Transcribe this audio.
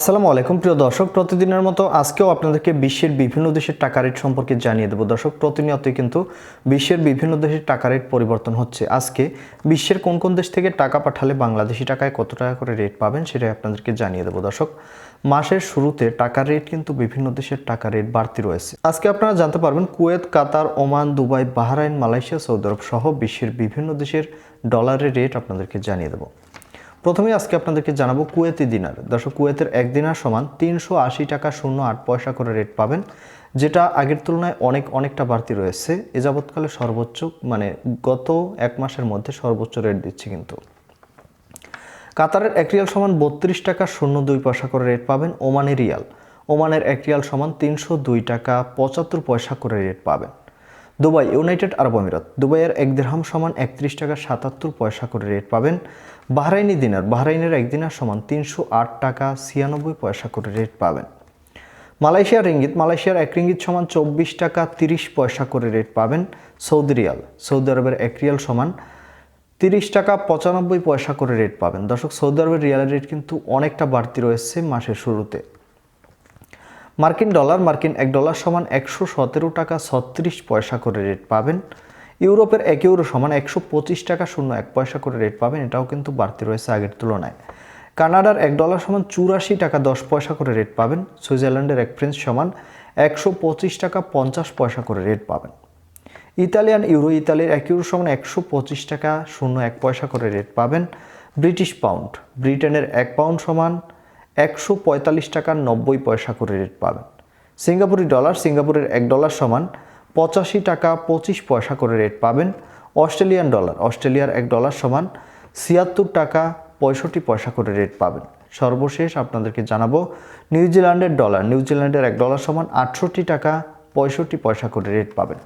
আসসালামু আলাইকুম। প্রিয় দর্শক, প্রতিদিনের মতো আজকেও আপনাদেরকে বিশ্বের বিভিন্ন দেশের টাকা রেট সম্পর্কে জানিয়ে দেবো। দর্শক, প্রতিনিয়তই কিন্তু বিশ্বের বিভিন্ন দেশের টাকা রেট পরিবর্তন হচ্ছে। আজকে বিশ্বের কোন কোন দেশ থেকে টাকা পাঠালে বাংলাদেশি টাকায় কত টাকা করে রেট পাবেন সেটাই আপনাদেরকে জানিয়ে দেবো। দর্শক, মাসের শুরুতে টাকার রেট কিন্তু বিভিন্ন দেশের টাকা রেট বাড়তি রয়েছে। আজকে আপনারা জানতে পারবেন, Kuwait, Qatar, Oman, Dubai, Bahrain, Malaysia, Saudi Arab সহ বিশ্বের বিভিন্ন দেশের ডলারের রেট আপনাদেরকে জানিয়ে দেবো। প্রথমেই আজকে আপনাদেরকে জানাব কুয়েতি দিনার। দর্শক, কুয়েতের এক দিনার সমান তিনশো আশি টাকা শূন্য আট পয়সা করে রেট পাবেন, যেটা আগের তুলনায় অনেক, অনেকটা বাড়তি রয়েছে। এ যাবৎকালে সর্বোচ্চ মানে গত এক মাসের মধ্যে সর্বোচ্চ রেট দিচ্ছে কিন্তু। কাতারের এক রিয়াল সমান বত্রিশ টাকা শূন্য দুই পয়সা করে রেট পাবেন, ওমানের রিয়াল। ওমানের এক রিয়াল সমান তিনশো দুই টাকা পঁচাত্তর পয়সা করে রেট পাবেন। দুবাই ইউনাইটেড আরব আমিরাত। দুবাইয়ের এক দেড়হাম সমান একত্রিশ টাকা সাতাত্তর পয়সা করে রেট পাবেন। বাহরাইনি দিনার। বাহরাইনের এক দিনার সমান তিনশো আট টাকা ছিয়ানব্বই পয়সা করে রেট পাবেন। মালয়েশিয়ার রিঙ্গিত। মালয়েশিয়ার এক রিঙ্গিত সমান চব্বিশ টাকা তিরিশ পয়সা করে রেট পাবেন সৌদি রিয়াল। সৌদি আরবের এক রিয়াল সমান তিরিশ টাকা পঁচানব্বই পয়সা করে রেট পাবেন। দর্শক, সৌদি আরবের রিয়ালের রেট কিন্তু অনেকটা বাড়তি রয়েছে মাসের শুরুতে। মার্কিন ডলার, মার্কিন এক ডলার সমান একশো সতেরো টাকা ছত্রিশ পয়সা করে রেট পাবেন। ইউরোপের এক ইউরো সমান একশো পঁচিশ টাকা শূন্য এক পয়সা করে রেট পাবেন। এটাও কিন্তু বাড়তি রয়েছে আগের তুলনায়। কানাডার এক ডলার সমান চুরাশি টাকা দশ পয়সা করে রেট পাবেন। সুইজারল্যান্ডের এক ফ্রেন্স সমান একশো পঁচিশ টাকা পঞ্চাশ পয়সা করে রেট পাবেন। ইতালিয়ান ইউরো, ইতালির এক ইউরো সমান একশো পঁচিশ টাকা শূন্য এক পয়সা করে রেট পাবেন। ব্রিটিশ পাউন্ড, ব্রিটেনের এক পাউন্ড সমান একশো পঁয়তাল্লিশ টাকা নব্বই পয়সা করে রেট পাবেন। সিঙ্গাপুরি ডলার সিঙ্গাপুরের এক ডলার সমান পঁচাশি টাকা পঁচিশ পয়সা করে রেট পাবেন। অস্ট্রেলিয়ান ডলার, অস্ট্রেলিয়ার এক ডলার সমান ছিয়াত্তর টাকা পঁয়ষট্টি পয়সা করে রেট পাবেন। সর্বশেষ আপনাদেরকে জানাব, নিউজিল্যান্ডের ডলার, নিউজিল্যান্ডের এক ডলার সমান আটষট্টি টাকা পঁয়ষট্টি পয়সা করে রেট পাবেন।